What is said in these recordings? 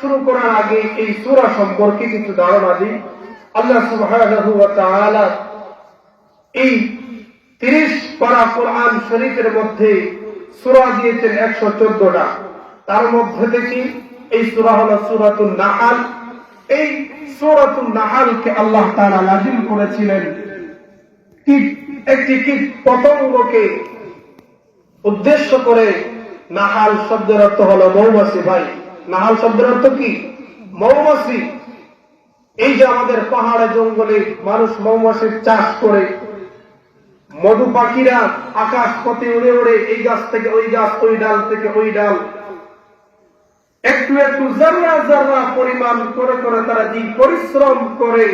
শুরু করার আগে এই সূরা সম্পর্কে কিছু ধারণা দিই। আল্লাহ সুবহানাহু এই 30 পারা কোরআন শরীফের মধ্যে সূরা দিয়েছেন 114টা তার মধ্যে থেকে এই সূরা হলো সূরাতুন নাহাল। এই সূরাতুন নাহালকে আল্লাহ তাআলা নাযিল করেছিলেন। কীট একটি কীট পতঙ্গকে উদ্দেশ্য করে নাহাল শব্দের অর্থ হলো মৌমাছি ভাই। নাহাল শব্দের অর্থ কি? মৌমাছি। এই যে আমাদের পাহাড়ে, জঙ্গলে মানুষ মৌমাছির চাষ করে, মধু পাখিরা আকাশ পথে উড়ে উড়ে এই গাছ থেকে ওই গাছ, ওই ডাল থেকে ওই ডাল, একটু একটু জাররা জাররা পরিমাণ করে করে তারা যে পরিশ্রম করে,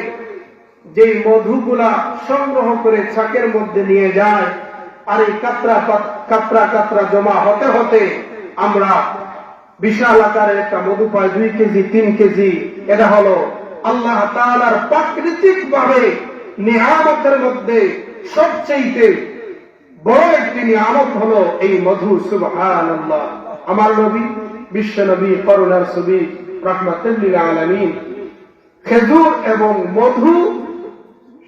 যে মধুগুলা সংগ্রহ করে ছাকের মধ্যে নিয়ে যায়, আর এই কাতরা কাতরা কাতরা জমা হতে হতে আমরা বিশাল আকারের একটা মধু পাই দুই কেজি, তিন কেজি। এটা হলো আল্লাহ তাআলার প্রাকৃতিক ভাবে নিয়ামতের মধ্যে সবচেয়ে বড় একটি নিয়ামত হলো এই মধু সুবহান আমার নবী, বিশ্ব নবী, করুণার ছবি রহমাতুল্লিল আলামিন। খেজুর এবং মধু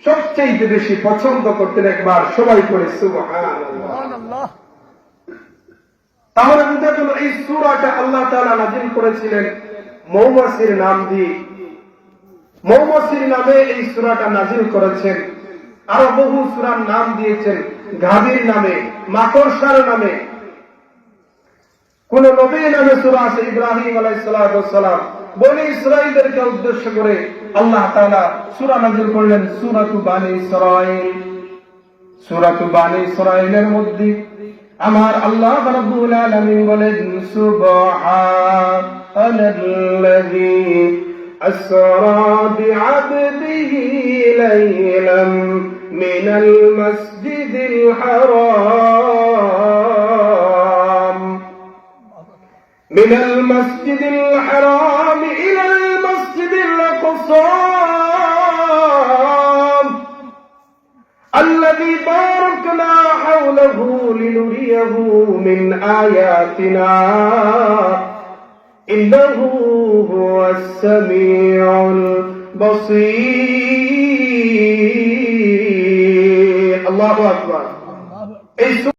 সবচেয়ে বেশি পছন্দ করতেন একবার সবাই করে সুবহান তাহলে বুঝা গেল এই সুরাটা আল্লাহ তাআলা নাজিল করেছিলেন মৌমাছির নাম দিয়ে। মৌমাছির নামে এই সুরাটা নাজিল করেছেন। আরও বহু সুরার নাম দিয়েছেন। গাভীর নামে, মাকড়সার নামে। কোন নবীর নামে সুরা আছে, ইব্রাহিম আলাইসালাম বনি ইসরাইলদেরকে উদ্দেশ্য করে আল্লাহ তালা সুরা নাজিল করলেন সুরাতু বানি ইসরাইল সুরাতু বানি ইসরাইলের মধ্যে আমার আল্লাহ রাব্বুল আলামিন বলেন সুবহানাল্লাযী أسرى بعبده ليلا من المسجد الحرام من المسجد الحرام إلى المسجد الأقصى الذي باركنا حوله لنريه من آياتنا. إنه هو السميع البصير. الله أكبر.